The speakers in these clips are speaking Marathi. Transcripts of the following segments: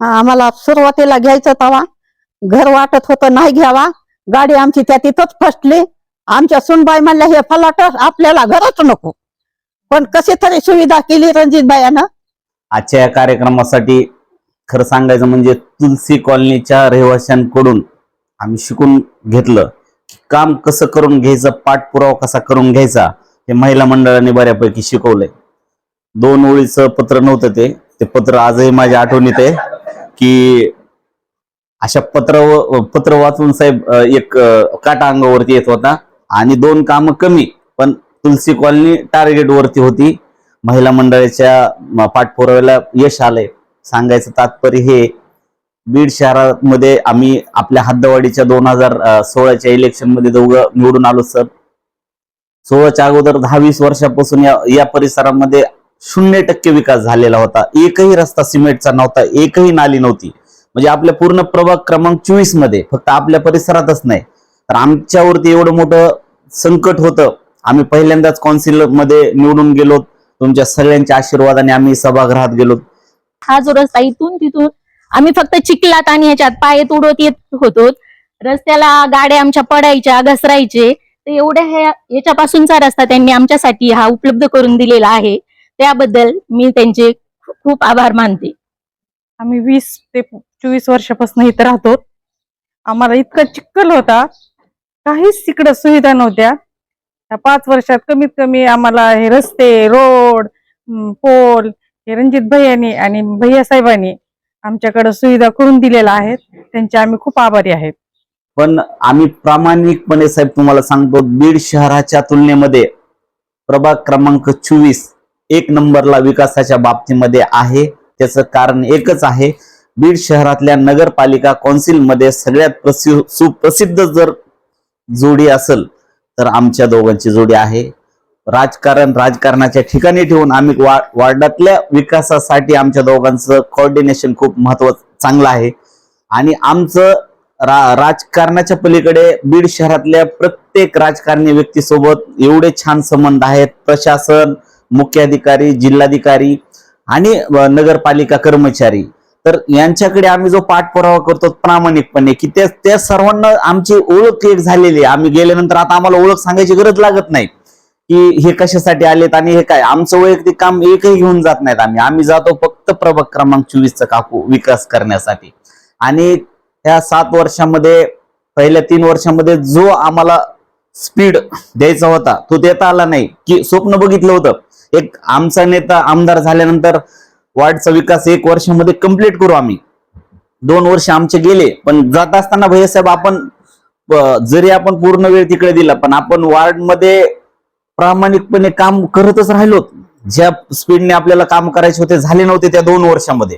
आम्हाला सुरुवातीला घ्यायचं तवा. घर वाटत होतं नाही घ्यावा. गाडी आमची त्या तिथंच फसली. आमच्या सुनबाई म्हणल्या हे फलाट आपल्याला घरच नको. पण कशी तरी सुविधा केली रणजित बायानं आजच्या या कार्यक्रमासाठी खरं सांगायचं म्हणजे तुलसी कॉलनीच्या रहिवाशांकडून आम्ही शिकून घेतलं की काम कसं करून घ्यायचं पाठपुरावा कसा करून घ्यायचा हे महिला मंडळाने बऱ्यापैकी शिकवलंय. दोन ओळीचं पत्र नव्हतं ते. ते पत्र आजही माझ्या आठवणीत आहे. की अशा पत्र पत्र वाचून साहेब एक काटा अंगावरती येत होता आणि दोन कामं कमी पण तुलसी कॉलनी टार्गेट वरती होती. महिला मंडळाच्या पाठपुराव्याला यश आलंय. सांगायचं तात्पर्य हे बीड शहरामध्ये आम्ही आपल्या हद्दवाडीच्या दोन हजार सोळाच्या इलेक्शनमध्ये दोघं निवडून आलो सर सोळाच्या अगोदर दहा वीस वर्षापासून या या परिसरामध्ये शून्य टक्के विकास झालेला होता. एकही रस्ता सिमेंटचा नव्हता एकही नाली नव्हती. म्हणजे आपल्या पूर्ण प्रभाग क्रमांक चोवीसमध्ये फक्त आपल्या परिसरातच नाही. तर आमच्यावरती एवढं मोठं संकट होतं. आम्ही पहिल्यांदाच कौन्सिलमध्ये निवडून गेलो. तुमच्या सगळ्यांच्या आशीर्वादाने आम्ही सभागृहात गेलो. हा जो रस्ता इथून तिथून आम्ही फक्त चिखलात आणि ह्याच्यात पाय तुडत येत होतो. रस्त्याला गाड्या आमच्या पडायच्या घसरायचे. तर एवढ्या ह्या याच्यापासूनचा रस्ता त्यांनी आमच्यासाठी हा उपलब्ध करून दिलेला आहे. त्याबद्दल मी त्यांचे खूप खूप आभार मानते. आम्ही वीस ते चोवीस वर्षापासून इथं राहतो. आम्हाला इतका चिखल होता. काहीच तिकडं सुविधा नव्हत्या. या पाच वर्षात कमीत कमी आम्हाला हे रस्ते रोड पोल हे रणजित भैयानी आणि भैया साहेबांनी आमच्याकडे सुविधा करून दिलेल्या आहेत. त्यांचे आम्ही खूप आभारी आहेत. पण आम्ही प्रामाणिकपणे साहेब तुम्हाला सांगतो बीड शहराच्या तुलनेमध्ये प्रभाग क्रमांक चोवीस एक नंबरला विकासाच्या बाबतीमध्ये आहे. त्याचं कारण एकच आहे. बीड शहरातल्या नगरपालिका कौन्सिलमध्ये सगळ्यात प्रसि सुप्रसिद्ध जर जोडी असेल तर आमच्या दोघांची जोडी आहे. राजकारण राजकारणाच्या ठिकाणी ठेवून आम्ही वा वार्डातल्या विकासासाठी आमच्या दोघांचं कॉर्डिनेशन खूप महत्वाचं चांगलं आहे. आणि आमचं रा राजकारणाच्या पलीकडे बीड शहरातल्या प्रत्येक राजकारणी व्यक्तीसोबत एवढे छान संबंध आहेत. प्रशासन मुख्याधिकारी जिल्हाधिकारी आणि नगरपालिका कर्मचारी. तर यांच्याकडे आम्ही जो पाठपुरावा करतो प्रामाणिकपणे की त्या त्या सर्वांना आमची ओळख एक झालेली आहे. आम्ही गेल्यानंतर आता आम्हाला ओळख सांगायची गरज लागत नाही की हे कशासाठी आलेत आणि हे काय? आमचं वैयक्तिक काम एकही घेऊन जात नाहीत आम्ही. आम्ही जातो फक्त प्रभाग क्रमांक चोवीसचा काकू विकास करण्यासाठी. आणि ह्या सात वर्षामध्ये पहिल्या तीन वर्षामध्ये जो आम्हाला स्पीड द्यायचा होता. तो देता आला नाही की स्वप्न बघितलं होतं. एक आमचा नेता आमदार झाल्यानंतर वार्डचा विकास एक वर्षामध्ये कंप्लीट करू आम्ही. दोन वर्ष आमचे गेले पण जात असताना भैयासाहेब आपण जरी आपण पूर्ण वेळ तिकडे दिला पण आपण वार्डमध्ये प्रामाणिकपणे काम करतच राहिलो ज्या स्पीडने आपल्याला काम करायचे होते झाले नव्हते त्या दोन वर्षामध्ये.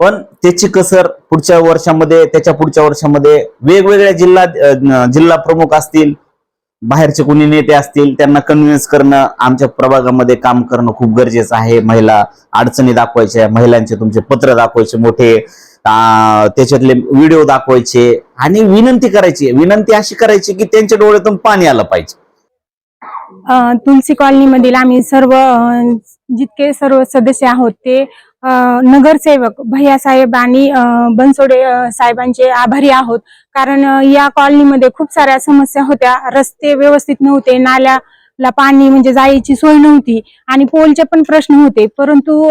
पण त्याची कसर पुढच्या वर्षामध्ये त्याच्या पुढच्या वर्षामध्ये वेगवेगळ्या जिल्हा जिल्हा प्रमुख असतील बाहेरचे कोणी नेते असतील त्यांना कन्व्हिन्स करणं आमच्या प्रभागामध्ये काम करणं खूप गरजेचं आहे. महिला अडचणी दाखवायच्या महिलांचे तुमचे पत्र दाखवायचे मोठे त्याच्यातले व्हिडिओ दाखवायचे आणि विनंती करायची. विनंती अशी करायची की त्यांच्या डोळ्यातून पाणी आलं पाहिजे. तुलसी तुलसी कॉलनीमधील आम्ही सर्व जितके सर्व सदस्य आहोत ते नगरसेवक भैयासाहेब आणि बनसोडे साहेबांचे आभारी आहोत. कारण या कॉलनीमध्ये खूप साऱ्या समस्या होत्या. रस्ते व्यवस्थित नव्हते. नाल्याला पाणी म्हणजे जायची सोय नव्हती. आणि पोलचे पण प्रश्न होते. परंतु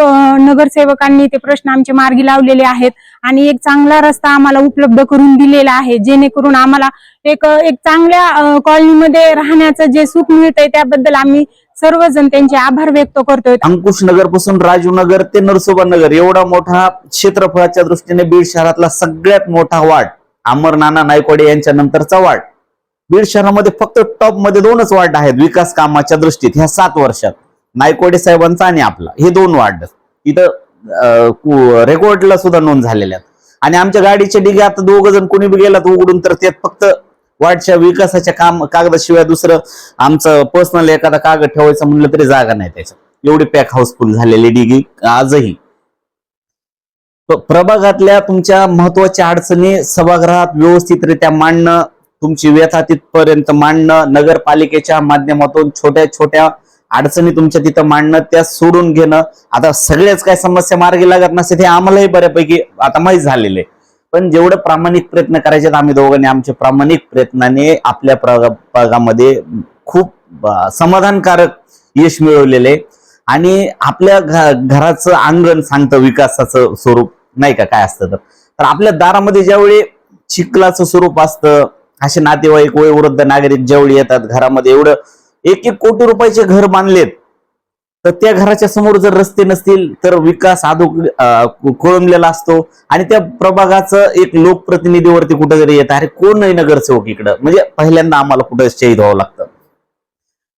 नगरसेवकांनी ते प्रश्न आमचे मार्गी लावलेले आहेत. आणि एक चांगला रस्ता आम्हाला उपलब्ध करून दिलेला आहे. जेणेकरून आम्हाला एक एक चांगल्या कॉलनीमध्ये राहण्याचं जे सुख मिळतंय त्याबद्दल आम्ही सर्वजण त्यांचे आभार व्यक्त करतोय. अंकुश नगरपासून राजू नगर ते नरसोबा नगर एवढा मोठा क्षेत्रफळाच्या दृष्टीने बीड शहरातला सगळ्यात मोठा वार्ड अमर नाना नायकवाडे यांच्या नंतरचा वार्ड बीड शहरामध्ये फक्त टॉपमध्ये दोनच वार्ड आहेत विकास कामाच्या दृष्टीत ह्या सात वर्षात. नायकवाडे साहेबांचा आणि आपला हे दोन वार्ड इथं रेकॉर्डला सुद्धा नोंद झालेल्या आहेत. आणि आमच्या गाडीचे डिगे आता दोघ जण कोणी बी गेलात उघडून तर त्यात फक्त वार्डच्या विकासाच्या काम कागदाशिवाय दुसरं आमचं पर्सनल एखादा कागद ठेवायचं म्हणलं तरी जागा नाही त्याच्यात. एवढी पॅक हाऊसफुल झालेली डिगी आजही. प्रभागातल्या तुमच्या महत्त्वाच्या अडचणी सभागृहात व्यवस्थितरित्या मांडणं तुमची व्यथा तिथपर्यंत मांडणं नगरपालिकेच्या माध्यमातून छोट्या छोट्या अडचणी तुमच्या तिथं मांडणं त्या सोडून घेणं. आता सगळ्याच काय समस्या मार्गी लागत नसते हे आम्हालाही बऱ्यापैकी आता माहीत झालेले पण जेवढे प्रामाणिक प्रयत्न करायचे आहेत, आम्ही दोघांनी आमच्या प्रामाणिक प्रयत्नाने आपल्या प्रभागामध्ये खूप समाधानकारक यश मिळवलेले. आणि आपल्या घराचं अंगण सांगतं विकासाचं स्वरूप नाही का? काय असतं तर. तर आपल्या दारामध्ये ज्यावेळी चिखलाचं स्वरूप असतं असे नातेवाईक वयोवृद्ध नागरिक ज्यावेळी येतात घरामध्ये एवढं एक एक कोटी रुपयाचे घर बांधलेत. तर त्या घराच्या समोर जर रस्ते नसतील तर विकास अधो कोळंबलेला असतो. आणि त्या प्रभागाचं एक लोकप्रतिनिधीवरती कुठेतरी येत. अरे कोण नाही नगरसेवक इकडं? म्हणजे पहिल्यांदा आम्हाला कुठं शहीद व्हावं लागतं.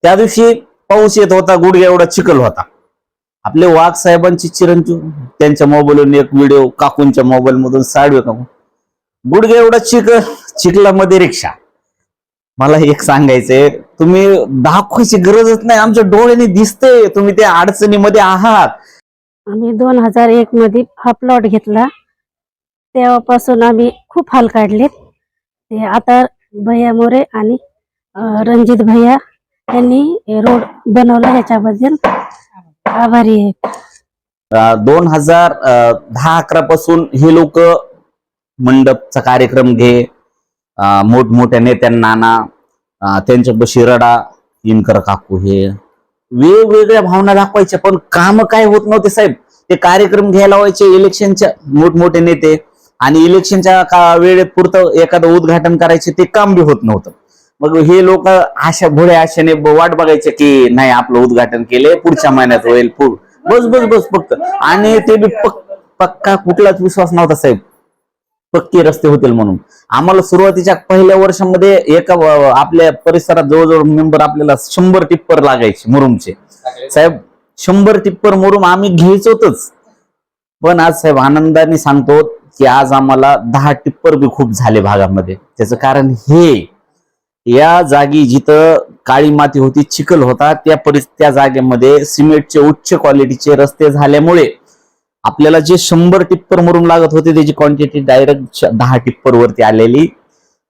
त्या दिवशी पाऊस येत होता गुडघ्या एवढा चिखल होता. आपले वाघ साहेबांची चिरंजीव त्यांच्या मोबाईलवरून एक व्हिडिओ काकूंच्या मोबाईल मधून साडवे काकू गुडघे एवढा चिखल चिखलामध्ये रिक्षा. मला एक सांगायचंय. तुम्ही दाखवायची गरजच नाही. आमच्या डोळ्याने दिसतंय. तुम्ही त्या अडचणीमध्ये आहात. आम्ही दोन हजार एक मध्ये हा प्लॉट घेतला. तेव्हापासून आम्ही खूप हाल काढले ते आता भैया मोरे आणि अं, रणजित भैया यांनी रोड बनवला ह्याच्याबद्दल. आभारी आहे दोन हजार दहा अकरा पासून हे लोक मंडपचा कार्यक्रम घे मोठमोठ्या नेत्यांना आणा त्यांच्या त्यांच्यापाशी रडा इनकर काकू हे. वेगवेगळ्या भावना दाखवायच्या पण काम काय होत नव्हते साहेब? ते कार्यक्रम घ्यायला व्हायचे इलेक्शनच्या मोठमोठे नेते आणि इलेक्शनच्या का वेळेत पुरतं एखादं उद्घाटन करायचे ते काम बी होत नव्हतं. मग हे लोक आशा भोळे आशेने वाट बघायचे की नाही आपलं उद्घाटन केले पुढच्या महिन्यात होईल पुढ. बस बस बस फक्त. आणि ते बी पक्का कुठलाच विश्वास नव्हता साहेब. पक्के रस्ते होतील म्हणून. आम्हाला सुरुवातीच्या पहिल्या वर्षामध्ये एका आपल्या परिसरात जवळजवळ मेंबर आपल्याला शंभर टिप्पर लागायचे मुरुमचे. साहेब शंभर टिप्पर मुरुम आम्ही घ्यायचोच पण आज साहेब आनंदाने सांगतो की आज आम्हाला दहा टिप्पर बी खूप झाले भागामध्ये. त्याचं कारण हे या जागी जिथं काळी माती होती चिखल होता त्या परिस त्या जागेमध्ये सिमेंटचे उच्च क्वालिटीचे रस्ते झाल्यामुळे आपल्याला जे शंभर टिप्पर मुरुम लागत होते त्याची क्वांटिटी डायरेक्ट दहा टिप्पर वरती आलेली.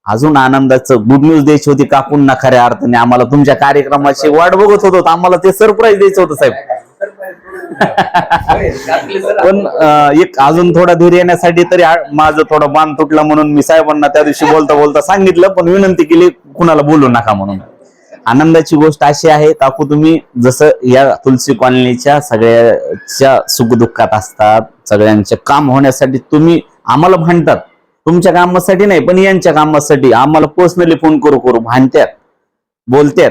अजून आनंदाचं गुड न्यूज द्यायची होती काकूंना खऱ्या अर्थाने. आम्हाला तुमच्या कार्यक्रमाची वाट बघत होतो. आम्हाला ते सरप्राईज द्यायचं होतं साहेब. पण एक अजून थोडा धीर येण्यासाठी तरी माझं थोडं बांध तुटला म्हणून मी साहेबांना त्या दिवशी बोलता बोलता सांगितलं पण विनंती केली कुणाला बोलू नका म्हणून. आनंदाची गोष्ट अशी आहे काकू तुम्ही जसं या तुलसी कॉलनीच्या सगळ्याच्या सुखदुःखात असतात सगळ्यांचे काम होण्यासाठी तुम्ही आम्हाला भांडतात तुमच्या कामासाठी नाही पण यांच्या कामासाठी आम्हाला पर्सनली फोन करू करू भांडत्यात बोलत्यात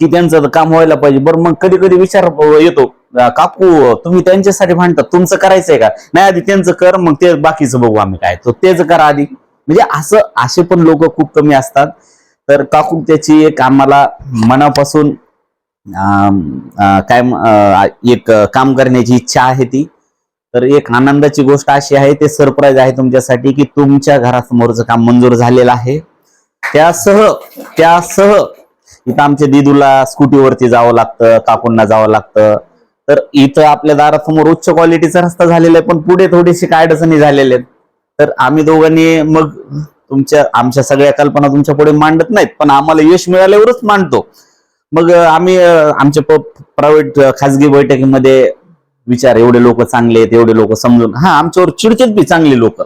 की त्यांचं काम व्हायला पाहिजे. बरं मग कधी कधी विचार येतो काकू तुम्ही त्यांच्यासाठी भांडतात तुमचं करायचंय का? नाही आधी त्यांचं कर मग ते बाकीचं बघू आम्ही काय. तो तेच करा आधी. म्हणजे असं असे पण लोक खूप कमी असतात. तर काकू त्याची एक आम्हाला मनापासून काय एक काम करण्याची इच्छा आहे ती. तर एक आनंदाची गोष्ट अशी आहे ते सरप्राईज आहे तुमच्यासाठी की तुमच्या घरासमोरचं काम मंजूर झालेलं आहे. त्यासह त्यासह इथं आमच्या दिदूला स्कूटीवरती जावं लागतं काकूंना जावं लागतं. तर इथं आपल्या दारासमोर उच्च क्वालिटीचा रस्ता झालेला आहे पण पुढे थोडीशी काय अडचणी झालेल्या आहेत. तर आम्ही दोघांनी मग तुमच्या आमच्या सगळ्या कल्पना तुमच्यापुढे मांडत नाहीत पण आम्हाला यश मिळाल्यावरच मांडतो. मग आम्ही आमच्या प्रायव्हेट खाजगी बैठकीमध्ये विचार एवढे लोक चांगले आहेत एवढे लोक समजून हा आमच्यावर चिडचिड बी चांगले लोक.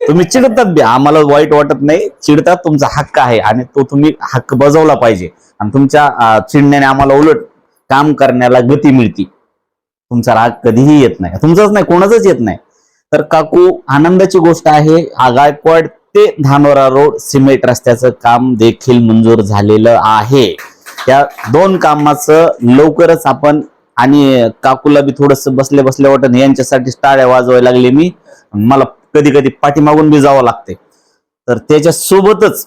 तुम्ही चिडतात बी आम्हाला वाईट वाटत नाही चिडतात तुमचा हक्क आहे आणि तो तुम्ही हक्क बजावला पाहिजे. आणि तुमच्या चिडण्याने आम्हाला उलट काम करण्याला गती मिळती. तुमचा राग कधीही येत नाही. तुमचाच नाही कोणाचाच येत नाही. तर काकू आनंदाची गोष्ट आहे हा गायकवाड ते धानोरा रोड सिमेंट रस्त्याचं काम देखील मंजूर झालेलं आहे. त्या दोन कामाचं लवकरच आपण आणि काकूला बी थोडस बसल्या बसल्या वाटत यांच्यासाठी टाळ्या वाजवायला लागले मी. मला कधी कधी पाठीमागून बी जावं लागते. तर त्याच्या सोबतच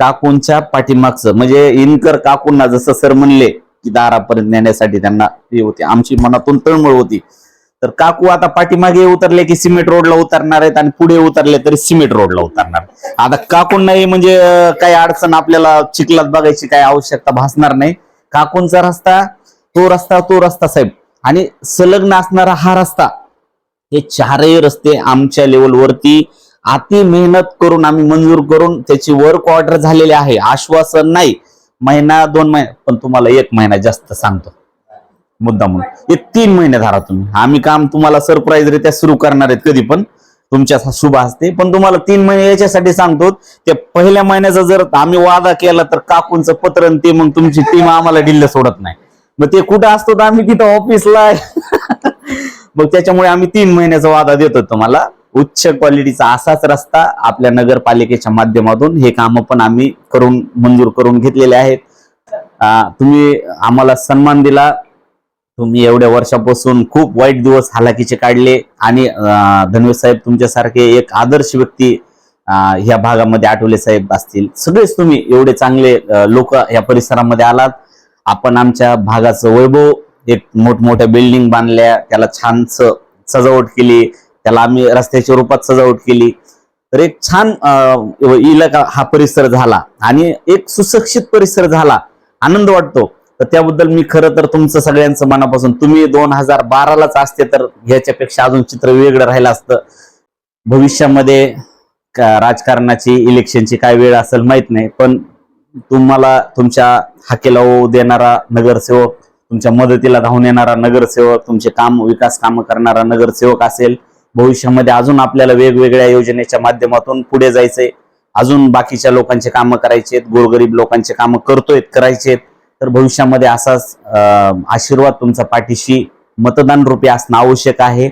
काकूंच्या पाठीमागचं म्हणजे इनकर काकूंना जसं सर म्हणले की दारापर्यंत नेण्यासाठी त्यांना हे होते. आमची मनातून तळमळ होती. तर काकू आता पाठीमागे उतरले की सिमेंट रोडला उतरणार आहेत आणि पुढे उतरले तरी सिमेंट रोडला उतरणार. आता काकूंनाही म्हणजे काही अडचण आपल्याला चिखलात बघायची काही आवश्यकता भासणार नाही. काकूंचा रस्ता तो रस्ता तो रस्ता साहेब. आणि संलग्न असणारा हा रस्ता हे चारही रस्ते आमच्या लेवलवरती अति मेहनत करून आम्ही मंजूर करून त्याची वर्क ऑर्डर झालेली आहे. आश्वासन नाही. महिना दोन महिना पण तुम्हाला एक महिना जास्त सांगतो. मुद्दा म्हणून हे तीन महिने धरा तुम्ही. आम्ही काम तुम्हाला सरप्राईज रित्या सुरू करणार आहेत कधी पण. तुमच्या शुभ असते पण तुम्हाला तीन महिने याच्यासाठी सांगतो ते पहिल्या महिन्याचा जर आम्ही वादा केला तर काकूंचं पत्र आणि ते मग तुमची टीम आम्हाला डिल्ल सोडत नाही. मग ते कुठं असतो तर आम्ही तिथं ऑफिसला मग त्याच्यामुळे आम्ही तीन महिन्याचा वादा देतो तुम्हाला. उच्च क्वालिटीचा असाच रस्ता आपल्या नगरपालिकेच्या माध्यमातून हे काम पण आम्ही करून मंजूर करून घेतलेले आहेत. तुम्ही आम्हाला सन्मान दिला. तुम्ही एवढ्या वर्षापासून खूप वाईट दिवस हालाकीचे काढले आणि धनवे साहेब तुमच्यासारखे एक आदर्श व्यक्ती ह्या भागामध्ये आठवले साहेब असतील. सगळेच तुम्ही एवढे चांगले लोक या परिसरामध्ये आलात. आपण आमच्या भागाचं वैभव एक मोठमोठ्या बिल्डिंग बांधल्या त्याला छान सजावट केली त्याला आम्ही रस्त्याच्या रूपात सजावट केली. तर एक छान इलाका हा परिसर झाला आणि एक सुशिक्षित परिसर झाला. आनंद वाटतो. तर त्याबद्दल मी खरं तर तुमचं सगळ्यांचं मनापासून तुम्ही दोन हजार बारालाच असते तर ह्याच्यापेक्षा अजून चित्र वेगळं राहिलं असतं. भविष्यामध्ये का- राजकारणाची इलेक्शनची काय वेळ असेल माहीत नाही पण तुम्हाला तुमच्या हाकेला ओ देणारा नगरसेवक तुमच्या मदतीला धावून येणारा नगरसेवक तुमचे काम विकास कामं करणारा नगरसेवक असेल भविष्यामध्ये अजून आपल्याला वेगवेगळ्या योजनेच्या माध्यमातून पुढे जायचंय. अजून बाकीच्या लोकांचे कामं करायचे आहेत गोरगरीब लोकांचे कामं करतोय करायचे आहेत तर भविष्यामध्ये असाच आशीर्वाद तुमचा पाठीशी मतदान रूपी असणं आवश्यक आहे.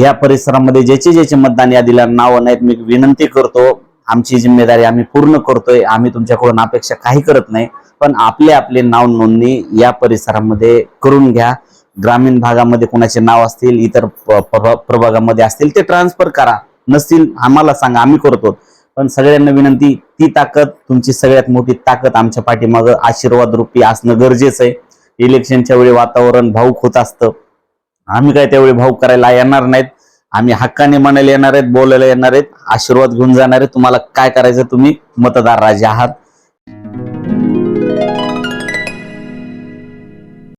या परिसरामध्ये ज्याचे ज्याचे मतदान यादीला नावं नाहीत मी विनंती करतो आमची जिम्मेदारी आम्ही पूर्ण करतोय आम्ही तुमच्याकडून अपेक्षा काही करत नाही पण आपले आपले नाव नोंदणी या परिसरामध्ये करून घ्या. ग्रामीण भागामध्ये कोणाचे नाव असतील इतर प- प्रभागामध्ये असतील ते ट्रान्सफर करा. नसतील आम्हाला सांगा आम्ही करतो. पण सगळ्यांना विनंती ती ताकद तुमची सगळ्यात मोठी ताकद आमच्या पाठीमागं आशीर्वाद रूपी असणं गरजेचं आहे. इलेक्शनच्या वेळी वातावरण भाऊक होत असतं. आम्ही काय त्यावेळी भाऊक करायला येणार नाहीत. आम्ही हक्काने म्हणायला येणार आहेत बोलायला येणार आहेत. आशीर्वाद घेऊन जाणार आहेत. तुम्हाला काय करायचं तुम्ही? मतदार राजे आहात.